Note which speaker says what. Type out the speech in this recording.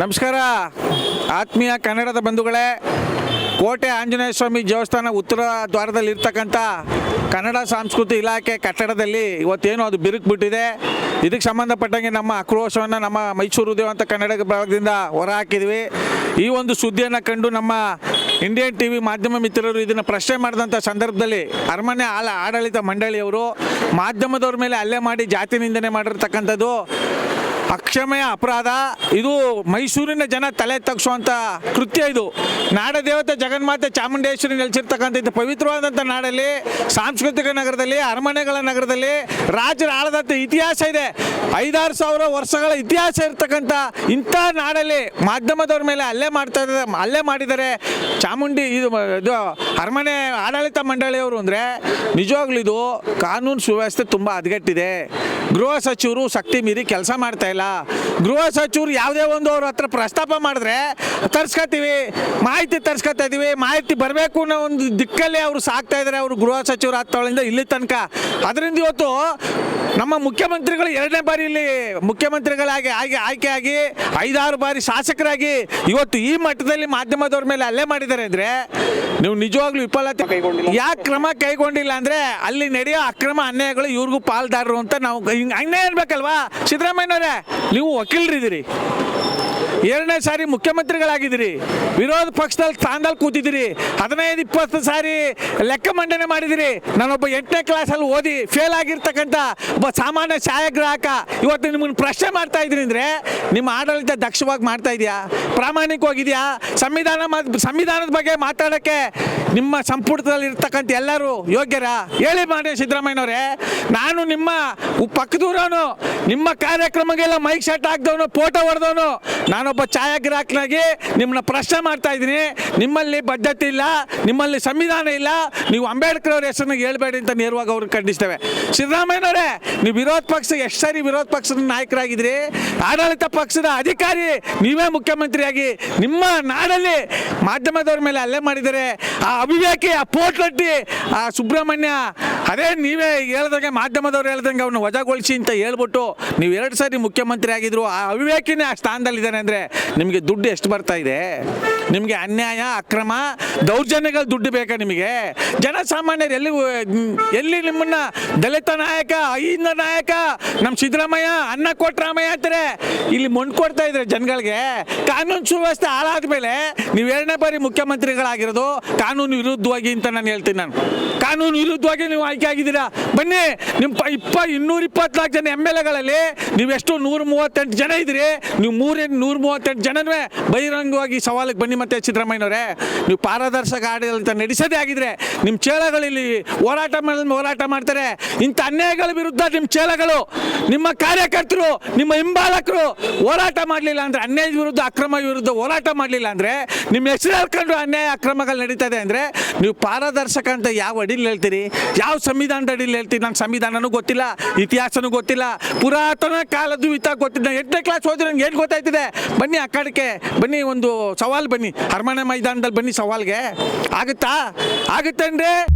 Speaker 1: ನಮಸ್ಕಾರ. ಆತ್ಮೀಯ ಕನ್ನಡದ ಬಂಧುಗಳೇ, ಕೋಟೆ ಆಂಜನೇಯ ಸ್ವಾಮಿ ದೇವಸ್ಥಾನ ಉತ್ತರ ದ್ವಾರದಲ್ಲಿ ಇರ್ತಕ್ಕಂಥ ಕನ್ನಡ ಸಂಸ್ಕೃತಿ ಇಲಾಖೆ ಕಟ್ಟಡದಲ್ಲಿ ಇವತ್ತೇನು ಅದು ಬಿರುಕು ಬಿಟ್ಟಿದೆ ಇದಕ್ಕೆ ಸಂಬಂಧಪಟ್ಟಂಗೆ ನಮ್ಮ ಆಕ್ರೋಶವನ್ನು ನಮ್ಮ ಮೈಸೂರು ದೇವಂತ ಕನ್ನಡ ಭಾಗದಿಂದ ಹೊರಹಾಕಿದ್ವಿ. ಈ ಒಂದು ಸುದ್ದಿಯನ್ನು ಕಂಡು ನಮ್ಮ ಇಂಡಿಯನ್ ಟಿ ವಿ ಮಾಧ್ಯಮ ಮಿತ್ರರು ಇದನ್ನು ಪ್ರಶ್ನೆ ಮಾಡಿದಂಥ ಸಂದರ್ಭದಲ್ಲಿ ಅರಮನೆ ಆಡಳಿತ ಮಂಡಳಿಯವರು ಮಾಧ್ಯಮದವ್ರ ಮೇಲೆ ಅಲ್ಲೇ ಮಾಡಿ ಜಾತಿ ನಿಂದನೆ ಮಾಡಿರ್ತಕ್ಕಂಥದ್ದು ಅಕ್ಷಮಯ ಅಪರಾಧ. ಇದು ಮೈಸೂರಿನ ಜನ ತಲೆ ತಗ್ಸುವಂಥ ಕೃತ್ಯ ಇದು. ನಾಡದೇವತೆ ಜಗನ್ಮಾತೆ ಚಾಮುಂಡೇಶ್ವರಿ ನೆಲೆಸಿರ್ತಕ್ಕಂಥ ಇದು ಪವಿತ್ರವಾದಂಥ ನಾಡಲ್ಲಿ, ಸಾಂಸ್ಕೃತಿಕ ನಗರದಲ್ಲಿ, ಅರಮನೆಗಳ ನಗರದಲ್ಲಿ ರಾಜರ ಆಳದಂಥ ಇತಿಹಾಸ ಇದೆ. ಐದಾರು ಸಾವಿರ ವರ್ಷಗಳ ಇತಿಹಾಸ ಇರ್ತಕ್ಕಂಥ ಇಂಥ ನಾಡಲ್ಲಿ ಮಾಧ್ಯಮದವ್ರ ಮೇಲೆ ಅಲ್ಲೇ ಮಾಡ್ತಾ ಇದ್ದಾರೆ, ಹಲ್ಲೆ ಮಾಡಿದ್ದಾರೆ. ಚಾಮುಂಡಿ ಇದು ಇದು ಅರಮನೆ ಆಡಳಿತ ಮಂಡಳಿಯವರು ಅಂದರೆ ನಿಜವಾಗ್ಲೂ ಇದು ಕಾನೂನು ಸುವ್ಯವಸ್ಥೆ ತುಂಬ ಹದಗೆಟ್ಟಿದೆ. ಗೃಹ ಸಚಿವರು ಶಕ್ತಿ ಮೀರಿ ಕೆಲಸ ಮಾಡ್ತಾ ಇಲ್ಲ. ಗೃಹ ಸಚಿವರು ಯಾವುದೇ ಒಂದು ಅವ್ರ ಹತ್ರ ಪ್ರಸ್ತಾಪ ಮಾಡಿದ್ರೆ ತರ್ಸ್ಕೊತೀವಿ ಮಾಹಿತಿ ತರ್ಸ್ಕೊತಾ ಇದೀವಿ ಮಾಹಿತಿ ಬರಬೇಕು ಅನ್ನೋ ಒಂದು ದಿಕ್ಕಲ್ಲಿ ಅವರು ಸಾಕ್ತಾ ಇದ್ದಾರೆ ಅವರು ಗೃಹ ಸಚಿವರು ಆಗ್ತಾವಳಿಂದ ಇಲ್ಲಿ ತನಕ. ಅದರಿಂದ ಇವತ್ತು ನಮ್ಮ ಮುಖ್ಯಮಂತ್ರಿಗಳು ಎರಡನೇ ಬಾರಿ ಇಲ್ಲಿ ಮುಖ್ಯಮಂತ್ರಿಗಳಾಗಿ ಆಗಿ ಆಯ್ಕೆಯಾಗಿ ಐದಾರು ಬಾರಿ ಶಾಸಕರಾಗಿ ಇವತ್ತು ಈ ಮಟ್ಟದಲ್ಲಿ ಮಾಧ್ಯಮದವ್ರ ಮೇಲೆ ಅಲ್ಲೇ ಮಾಡಿದ್ದಾರೆ ಅಂದರೆ ನೀವು ನಿಜವಾಗ್ಲೂ ವಿಫಲತೆ ಯಾಕೆ ಕ್ರಮ ಕೈಗೊಂಡಿಲ್ಲ ಅಂದರೆ ಅಲ್ಲಿ ನಡೆಯೋ ಅಕ್ರಮ ಅನ್ಯಾಯಗಳು ಇವ್ರಿಗೂ ಪಾಲ್ದಾರರು ಅಂತ ನಾವು ಹಿಂಗೆ ಅನ್ಯಾಯ ಇರ್ಬೇಕಲ್ವಾ ಸಿದ್ದರಾಮಯ್ಯನವರೇ ನೀವು ವಕೀಲರಿದ್ದೀರಿ. ಎರಡನೇ ಸಾರಿ ಮುಖ್ಯಮಂತ್ರಿಗಳಾಗಿದ್ದೀರಿ. ವಿರೋಧ ಪಕ್ಷದಲ್ಲಿ ಸ್ಥಾನದಲ್ಲಿ ಕೂತಿದ್ದೀರಿ. ಹದಿನೈದು, ಇಪ್ಪತ್ತು ಸಾರಿ ಲೆಕ್ಕ ಮಂಡನೆ ಮಾಡಿದಿರಿ ನಾನೊಬ್ಬ ಎಂಟನೇ ಕ್ಲಾಸಲ್ಲಿ ಓದಿ ಫೇಲ್ ಆಗಿರ್ತಕ್ಕಂಥ ಒಬ್ಬ ಸಾಮಾನ್ಯ ಛಾಯಾಗ್ರಾಹಕ ಇವತ್ತು ನಿಮ್ಮನ್ನು ಪ್ರಶ್ನೆ ಮಾಡ್ತಾ ಇದ್ದೀನಿ ಅಂದರೆ, ನಿಮ್ಮ ಆಡಳಿತ ದಕ್ಷವಾಗಿ ಮಾಡ್ತಾ ಇದೆಯಾ? ಪ್ರಾಮಾಣಿಕವಾಗಿದೆಯಾ ಸಂವಿಧಾನ ಸಂವಿಧಾನದ ಬಗ್ಗೆ ಮಾತಾಡೋಕ್ಕೆ ನಿಮ್ಮ ಸಂಪುಟದಲ್ಲಿ ಇರ್ತಕ್ಕಂಥ ಎಲ್ಲರೂ ಯೋಗ್ಯರಾ? ಹೇಳಿ ಮಾಡಿ ಸಿದ್ದರಾಮಯ್ಯನವರೇ, ನಾನು ನಿಮ್ಮ ಪಕ್ಕದೂರವನು, ನಿಮ್ಮ ಕಾರ್ಯಕ್ರಮಗೆಲ್ಲ ಮೈಕ್ ಸೆಟ್ ಹಾಕ್ದವನು ಫೋಟೋ ಹೊಡೆದವನು ನಾನೊಬ್ಬ ಛಾಯಾಗ್ರಾಹಕನಾಗಿ ನಿಮ್ಮನ್ನ ಪ್ರಶ್ನೆ ಮಾಡ್ತಾ ಇದ್ದೀನಿ. ನಿಮ್ಮಲ್ಲಿ ಬದ್ಧತೆ ಇಲ್ಲ, ನಿಮ್ಮಲ್ಲಿ ಸಂವಿಧಾನ ಇಲ್ಲ, ನೀವು ಅಂಬೇಡ್ಕರ್ ಅವ್ರ ಹೆಸರನ್ನ ಹೇಳ್ಬೇಡಿ ಅಂತ ನೇರವಾಗಿ ಅವ್ರಿಗೆ ಖಂಡಿಸ್ತೇವೆ. ಸಿದ್ದರಾಮಯ್ಯನವರೇ, ನೀವು ವಿರೋಧ ಪಕ್ಷ ಎಷ್ಟು ಸಾರಿ ವಿರೋಧ ಪಕ್ಷದ ನಾಯಕರಾಗಿದ್ರಿ ಆಡಳಿತ ಪಕ್ಷದ ಅಧಿಕಾರಿ, ನೀವೇ ಮುಖ್ಯಮಂತ್ರಿಯಾಗಿ ನಿಮ್ಮ ನಾಡಲ್ಲಿ ಮಾಧ್ಯಮದವ್ರ ಮೇಲೆ ಹಲ್ಲೆ ಮಾಡಿದರೆ, ಆ ಅವಿವೇಕಿ, ಆ ಪೋಟ್ಲಟ್ಟಿ, ಆ ಸುಬ್ರಹ್ಮಣ್ಯ ಅದೇ ನೀವೇ ಹೇಳ್ದಂಗೆ ಮಾಧ್ಯಮದವ್ರು ಹೇಳ್ದಂಗೆ ಅವ್ನು ವಜಾಗೊಳಿಸಿ ಅಂತ ಹೇಳ್ಬಿಟ್ಟು ನೀವು ಎರಡು ಸಾರಿ ಮುಖ್ಯಮಂತ್ರಿ ಆಗಿದ್ರು ಆ ಅವಿವೇಕಿನೇ ಆ ಸ್ಥಾನದಲ್ಲಿದ್ದಾನೆ ಅಂದರೆ ನಿಮಗೆ ದುಡ್ಡು ಎಷ್ಟು ಬರ್ತಾ ಇದೆ? ನಿಮಗೆ ಅನ್ಯಾಯ, ಅಕ್ರಮ, ದೌರ್ಜನ್ಯಗಳು ದುಡ್ಡು ಬೇಕಾ ನಿಮಗೆ? ಜನಸಾಮಾನ್ಯರು ಎಲ್ಲಿ ಎಲ್ಲಿ ನಿಮ್ಮನ್ನ ದಲಿತ ನಾಯಕ ಐನ ನಾಯಕ ನಮ್ಮ ಸಿದ್ದರಾಮಯ್ಯ, ಅನ್ನ ಕೊಟ್ಟರಾಮಯ್ಯ ಅಂತಾರೆ? ಇಲ್ಲಿ ಮೊಂಡ್ ಕೊಡ್ತಾ ಇದ್ರೆ ಜನಗಳಿಗೆ ಕಾನೂನು ಸುವ್ಯವಸ್ಥೆ ಹಾಳಾದ ಮೇಲೆ ನೀವು ಎರಡನೇ ಬಾರಿ ಮುಖ್ಯಮಂತ್ರಿಗಳಾಗಿರೋದು ಕಾನೂನು ವಿರುದ್ಧವಾಗಿ ಅಂತ ನಾನು ಹೇಳ್ತೀನಿ ನಾನು. ಕಾನೂನು ವಿರುದ್ಧವಾಗಿ ನೀವು ಆಯ್ಕೆ ಆಗಿದ್ದೀರಾ? ಬನ್ನಿ ನಿಮ್ಮ ಇಪ್ಪ ಇನ್ನೂರ ಇಪ್ಪತ್ನಾಲ್ಕು ಜನ ಎಂ ಎಲ್ ಎಗಳಲ್ಲಿ ನೀವು ಎಷ್ಟು ನೂರ ಮೂವತ್ತೆಂಟು ಜನ ಇದ್ರಿ ನೀವು ಮೂರೇ ನೂರ ಮೂವತ್ತೆಂಟು ಜನವೇ ಬಹಿರಂಗವಾಗಿ ಸವಾಲಿಗೆ ಬನ್ನಿ. ಮತ್ತೆ ಸಿದ್ದರಾಮಯ್ಯನವರೇ, ನೀವು ಪಾರದರ್ಶಕ ಆಡಳಿತ ನಡೆಸೋದೇ ಆಗಿದ್ರೆ ನಿಮ್ಮ ಚೇಳಗಳಲ್ಲಿ ಹೋರಾಟ ಮಾಡಿ ಹೋರಾಟ ಮಾಡ್ತಾರೆ. ಇಂಥ ಅನ್ಯಾಯಗಳ ವಿರುದ್ಧ ನಿಮ್ಮ ಚೇಳಗಳು, ನಿಮ್ಮ ಕಾರ್ಯಕರ್ತರು, ನಿಮ್ಮ ಹಿಂಬಾಲಕರು ಹೋರಾಟ ಮಾಡಲಿಲ್ಲ ಅಂದ್ರೆ, ಅನ್ಯಾಯದ ವಿರುದ್ಧ ಅಕ್ರಮ ವಿರುದ್ಧ ಹೋರಾಟ ಮಾಡಲಿಲ್ಲ ಅಂದ್ರೆ, ನಿಮ್ಮ ಹೆಸರು ಹೇಳ್ಕೊಂಡು ಅನ್ಯಾಯ ಅಕ್ರಮಗಳು ನಡೀತದೆ ಅಂದ್ರೆ, ನೀವು ಪಾರದರ್ಶಕ ಅಂತ ಯಾವ ಅಡಿಲಿ ಹೇಳ್ತೀರಿ? ಯಾವ ಸಂವಿಧಾನದ ಅಡಿಲಿ ಹೇಳ್ತೀರಿ? ನನ್ನ ಸಂವಿಧಾನನೂ ಗೊತ್ತಿಲ್ಲ, ಇತಿಹಾಸನೂ ಗೊತ್ತಿಲ್ಲ, ಪುರಾತನ ಕಾಲದ್ದು ಇತ ಗೊತ್ತಿದ್ದ, ಎಂಟನೇ ಕ್ಲಾಸ್ ಹೋದ್ರೆ ನನಗೆ ಏನು ಗೊತ್ತಾಯ್ತಿದೆ? ಬನ್ನಿ ಆ ಬನ್ನಿ ಒಂದು ಸವಾಲು ಬನ್ನಿ. ಅರಮನೆ ಮೈದಾನದಲ್ಲಿ ಬನ್ನಿ ಸವಾಲ್ಗೆ. ಆಗುತ್ತಾ? ಆಗುತ್ತೇನ್ರಿ?